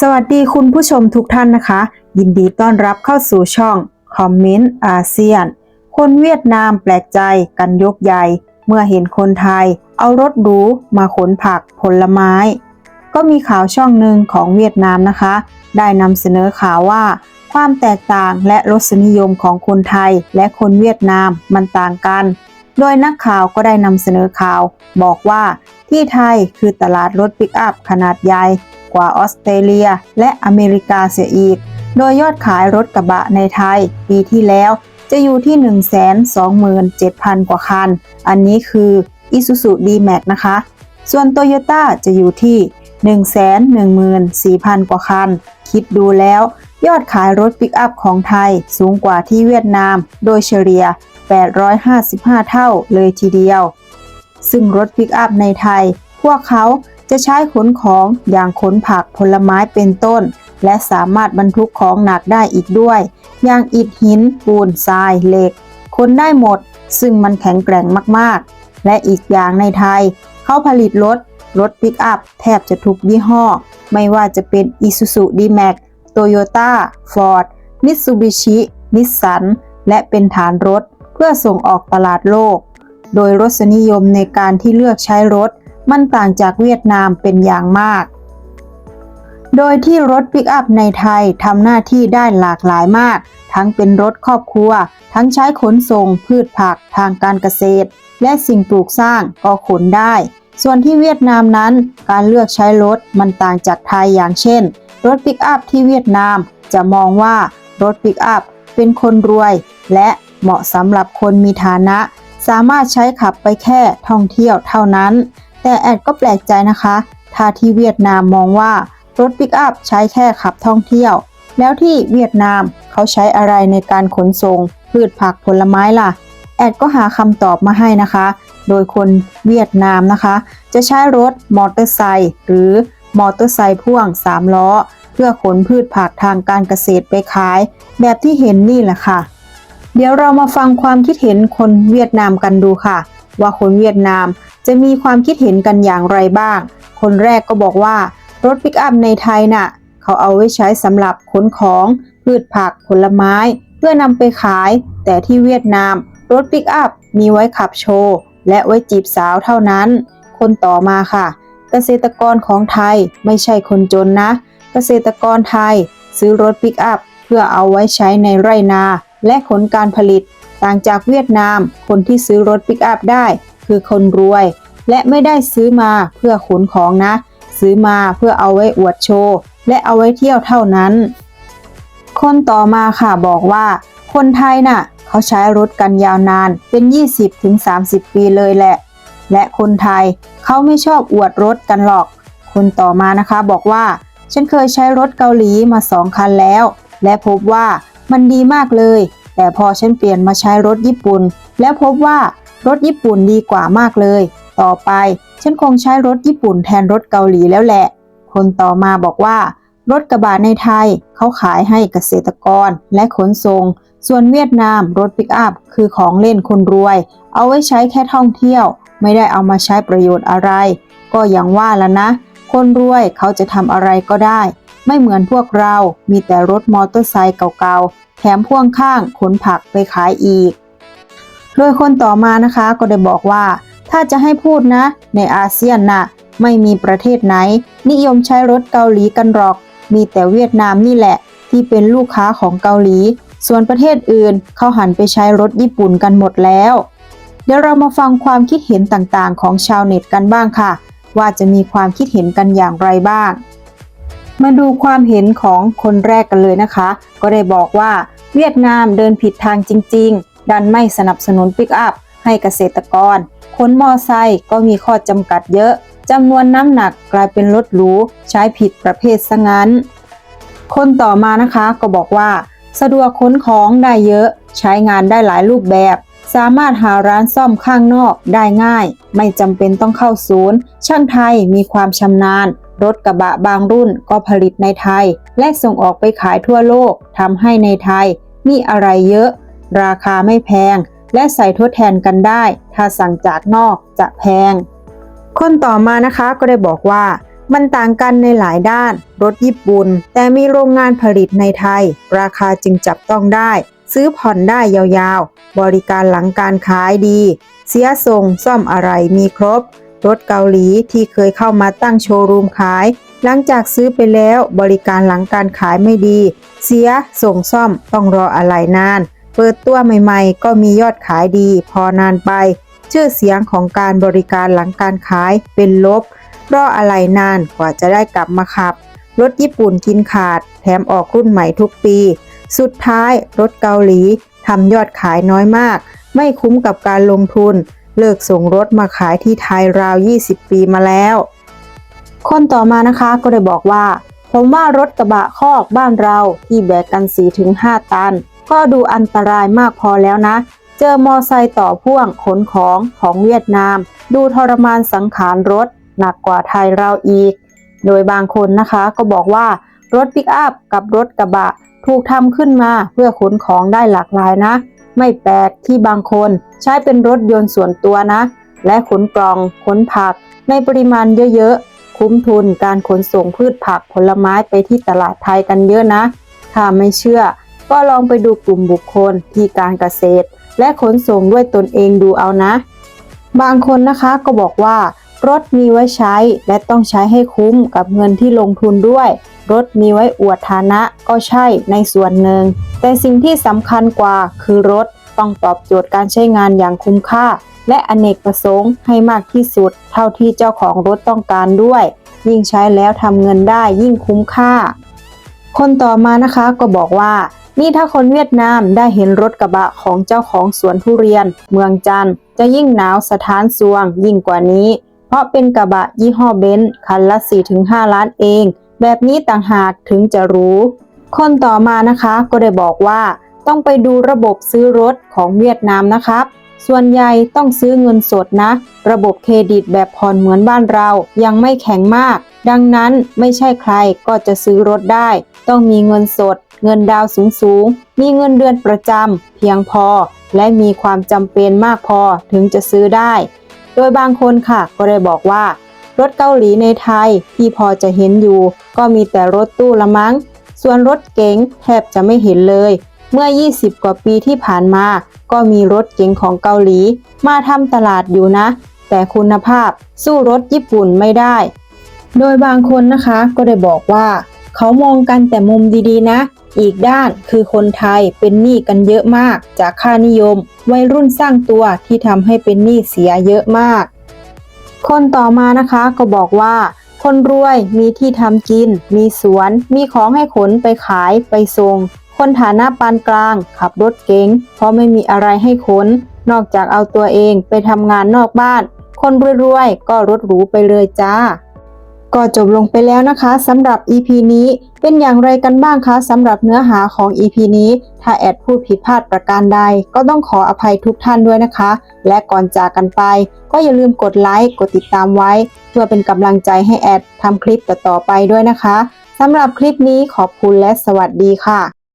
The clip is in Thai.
สวัสดีคุณผู้ชมทุกท่านนะคะ ยินดีต้อนรับเข้าสู่ช่องคอมเมนต์อาเซียน คนเวียดนามแปลกใจกันยกใหญ่ เมื่อเห็นคนไทย เอารถหรูมาขนผักผลไม้ ก็มีข่าวช่องหนึ่งของเวียดนามนะคะ ได้นำเสนอข่าวว่า ความแตกต่างและรสนิยมของคนไทยและคนเวียดนามมันต่างกัน โดยนักข่าวก็ได้นำเสนอข่าว บอกว่าที่ไทยคือตลาดรถปิกอัพขนาดใหญ่ กว่าออสเตรเลีย และอเมริกาเสียอีก โดยยอดขายรถกระบะในไทย ปีที่แล้วจะอยู่ที่ 127,000 กว่าคัน อันนี้คือ Isuzu D-Max นะคะ ส่วน Toyota จะอยู่ที่ 114,000 กว่าคัน คิดดูแล้วยอดขายรถปิกอัพของไทยสูงกว่าที่เวียดนาม โดยเฉลี่ย 855 เท่าเลยทีเดียว ซึ่งรถปิกอัพในไทย พวกเขา จะใช้ขนของอย่างขนผักผลไม้เป็นต้น และสามารถบรรทุกของหนักได้อีกด้วย อย่างอิฐหินปูนทรายเหล็กขนได้หมด ซึ่งมันแข็งแกร่งมากๆ และอีกอย่างในไทย เขาผลิตรถ รถปิกอัพแทบจะทุกยี่ห้อ ไม่ว่าจะเป็น Isuzu D-Max Toyota Ford Mitsubishi Nissan และเป็นฐานรถเพื่อส่งออกตลาดโลก โดยรสนิยมในการที่เลือกใช้รถ มันต่างจากเวียดนามเป็นอย่างมาก โดยที่รถปิกอัพในไทยทำหน้าที่ได้หลากหลายมาก ทั้งเป็นรถครอบครัว ทั้งใช้ขนส่งพืชผักทางการเกษตร และสิ่งปลูกสร้างก็ขนได้ ส่วนที่เวียดนามนั้นการเลือกใช้รถมันต่างจากไทยอย่างเช่น รถปิกอัพที่เวียดนามจะมองว่ารถปิกอัพเป็นคนรวย และเหมาะสำหรับคนมีฐานะ สามารถใช้ขับไปแค่ท่องเที่ยวเท่านั้น แต่แอดก็แปลกใจนะคะถ้าที่เวียดนามมองว่ารถปิกอัพใช้แค่ขับท่องเที่ยว แล้วที่เวียดนามเขาใช้อะไรในการขนส่งพืชผักผลไม้ล่ะ แอดก็หาคำตอบมาให้นะคะ โดยคนเวียดนามนะคะ จะใช้รถมอเตอร์ไซค์หรือมอเตอร์ไซค์พ่วง 3 ล้อ เพื่อขนพืชผักทางการเกษตรไปขาย แบบที่เห็นนี่แหละค่ะ เดี๋ยวเรามาฟังความคิดเห็นคนเวียดนามกันดูค่ะ ว่าคนเวียดนาม จะมีความคิดเห็นกันอย่างไรบ้าง คนแรกก็บอกว่ารถปิกอัพในไทยน่ะ เขาเอาไว้ใช้สำหรับขนของพืชผักผลไม้ เพื่อนำไปขาย แต่ที่เวียดนาม รถปิกอัพมีไว้ขับโชว์ และไว้จีบสาวเท่านั้น คนต่อมาค่ะ เกษตรกรของไทยไม่ใช่คนจนนะ เกษตรกรไทย ซื้อรถปิกอัพเพื่อเอาไว้ใช้ในไร่นา และขนการผลิต ต่างจากเวียดนาม คนที่ซื้อรถปิกอัพได้ คือคนรวย และไม่ได้ซื้อมาเพื่อขนของนะ ซื้อมาเพื่อเอาไว้อวดโชว์ และเอาไว้เที่ยวเท่านั้น คนต่อมาค่ะบอกว่า คนไทยน่ะ เขาใช้รถกันยาวนานเป็น 20-30 ปีเลยแหละ และคนไทยเขาไม่ชอบอวดรถกันหรอก คนต่อมานะคะบอกว่า ฉันเคยใช้รถเกาหลีมาสองคันแล้ว และพบว่ามันดีมากเลย แต่พอฉันเปลี่ยนมาใช้รถญี่ปุ่น แล้วพบว่า รถญี่ปุ่นดีกว่ามากเลย ต่อไป ฉันคงใช้รถญี่ปุ่นแทนรถเกาหลีแล้วแหละ คนต่อมาบอกว่า รถกระบะในไทยเขาขายให้เกษตรกรและขนส่ง ส่วนเวียดนามรถปิกอัพคือของเล่นคนรวย เอาไว้ใช้แค่ท่องเที่ยว ไม่ได้เอามาใช้ประโยชน์อะไร ก็อย่างว่าแล้วนะ คนรวยเขาจะทำอะไรก็ได้ ไม่เหมือนพวกเรา มีแต่รถมอเตอร์ไซค์เก่าๆ แถมพ่วงข้างขนผักไปขายอีก โดยคนต่อมานะคะก็ได้บอกว่า ถ้าจะให้พูดนะ ในอาเซียนน่ะไม่มีประเทศไหน นิยมใช้รถเกาหลีกันหรอก มีแต่เวียดนามนี่แหละ ที่เป็นลูกค้าของเกาหลี ส่วนประเทศอื่นเขาหันไปใช้รถญี่ปุ่นกันหมดแล้ว เดี๋ยวเรามาฟังความคิดเห็นต่างๆ ของชาวเน็ตกันบ้างค่ะ ว่าจะมีความคิดเห็นกันอย่างไรบ้าง มาดูความเห็นของคนแรกกันเลยนะคะ ก็ได้บอกว่า เวียดนามเดินผิดทางจริง ๆ ดันไม่สนับสนุนปิกอัพให้เกษตรกรคนมอไซค์ก็มีข้อจำกัดเยอะจำนวนน้ำหนักกลายเป็นรถหรูใช้ผิดประเภทซะงั้น คนต่อมานะคะก็บอกว่า สะดวกขนของได้เยอะ ใช้งานได้หลายรูปแบบ สามารถหาร้านซ่อมข้างนอกได้ง่าย ไม่จำเป็นต้องเข้าศูนย์ ช่างไทยมีความชำนาญ รถกระบะบางรุ่นก็ผลิตในไทย และส่งออกไปขายทั่วโลกทำให้ในไทยมีอะไรเยอะ ราคาไม่แพง และใส่ทดแทนกันได้ ถ้าสั่งจากนอกจะแพง คนต่อมานะคะก็ได้บอกว่า มันต่างกันในหลายด้าน รถญี่ปุ่น แต่มีโรงงานผลิตในไทย ราคาจึงจับต้องได้ ซื้อผ่อนได้ยาวๆ บริการหลังการขายดี เสียส่งซ่อมอะไรมีครบ รถเกาหลีที่เคยเข้ามาตั้งโชว์รูมขายหลังจากซื้อไปแล้วบริการหลังการขายไม่ดี เสียส่งซ่อมต้องรออะไรนาน เปิดตัวใหม่ๆ ก็มียอดขายดี พอนานไป ชื่อเสียงของการบริการหลังการขายเป็นลบรออะไรนานกว่าจะได้กลับมาขับ รถญี่ปุ่นกินขาด แถมออกรุ่นใหม่ทุกปี สุดท้ายรถเกาหลีทำยอดขายน้อยมาก ไม่คุ้มกับการลงทุน เลิกส่งรถมาขายที่ไทยราว 20 ปีมาแล้ว คนต่อมานะคะก็ได้บอกว่า ผมว่ารถกระบะคอกบ้านเราที่แบกกัน 4-5 ตัน ก็ดูอันตรายมากพอแล้วนะ เจอมอไซค์ต่อพ่วงขนของของเวียดนาม ดูทรมานสังขารรถ หนักกว่าไทยเราอีก โดยบางคนนะคะก็บอกว่ารถปิกอัพกับรถกระบะถูกทำขึ้นมาเพื่อขนของได้หลากหลายนะ ไม่แปลกที่บางคนใช้เป็นรถยนต์ส่วนตัวนะ และขนกล่องขนผัก ในปริมาณเยอะๆ คุ้มทุนการขนส่งพืชผักผลไม้ไปที่ตลาดไทยกันเยอะนะ ถ้าไม่เชื่อ ก็ลองไปดูกลุ่มบุคคลที่การเกษตร และขนส่งด้วยตนเองดูเอานะ บางคนนะคะก็บอกว่ารถมีไว้ใช้และต้องใช้ให้คุ้มกับเงินที่ลงทุนด้วย รถมีไว้อวดฐานะก็ใช่ในส่วนหนึ่ง แต่สิ่งที่สำคัญกว่าคือรถต้องตอบโจทย์การใช้งานอย่างคุ้มค่า และอเนกประสงค์ให้มากที่สุด เท่าที่เจ้าของรถต้องการด้วย ยิ่งใช้แล้วทำเงินได้ยิ่งคุ้มค่า คนต่อมานะคะก็บอกว่า นี่ถ้าคนเวียดนามได้เห็นรถกระบะของเจ้าของสวนทุเรียน เมืองจันจะยิ่งหนาวสถานสวงยิ่งกว่านี้ เพราะเป็นกระบะยี่ห้อเบนซ์คันละ 4-5 ล้านเอง แบบนี้ต่างหากถึงจะรู้ คนต่อมานะคะก็ได้บอกว่า ต้องไปดูระบบซื้อรถของเวียดนามนะครับ ส่วนใหญ่ต้องซื้อเงินสดนะ ระบบเครดิตแบบผ่อนเหมือนบ้านเรายังไม่แข็งมาก ดังนั้นไม่ใช่ใครก็จะซื้อรถได้ ต้องมีเงินสด เงินดาวสูงสูงๆมีเงินเดือนประจำเพียงพอ และมีความจำเป็นมากพอถึงจะซื้อได้ โดยบางคนค่ะก็ได้บอกว่า รถเกาหลีในไทยที่พอจะเห็นอยู่ ก็มีแต่รถตู้ละมั้ง ส่วนรถเก๋งแทบจะไม่เห็นเลย เมื่อ 20 กว่าปีที่ผ่านมา ก็มีรถเก๋งของเกาหลี มาทำตลาดอยู่นะ แต่คุณภาพสู้รถญี่ปุ่นไม่ได้ โดยบางคนนะคะก็ได้บอกว่า เขามองกันแต่มุมดีๆนะ อีกด้านคือคนไทยเป็นหนี้กันเยอะมาก จากค่านิยม วัยรุ่นสร้างตัวที่ทำให้เป็นหนี้เสียเยอะมาก คนต่อมานะคะก็บอกว่าคนรวยมีที่ทำกิน มีสวน มีของให้ขนไปขายไปส่ง คนฐานะปานกลาง ขับรถเก๋งเพราะไม่มีอะไรให้ขน นอกจากเอาตัวเองไปทำงานนอกบ้าน คนรวยๆ ก็รถหรูไปเลยจ้า ก็จบลงไปแล้วนะคะสำหรับ EP นี้เป็นอย่างไรกันบ้างคะสำหรับเนื้อหาของ EP นี้ ถ้าแอดพูดผิดพลาดประการใด ก็ต้องขออภัยทุกท่านด้วยนะคะ และก่อนจากกันไป ก็อย่าลืมกดไลค์กดติดตามไว้ เพื่อเป็นกำลังใจให้แอดทำคลิปต่อๆไปด้วยนะคะสำหรับคลิปนี้ขอบคุณและสวัสดีค่ะ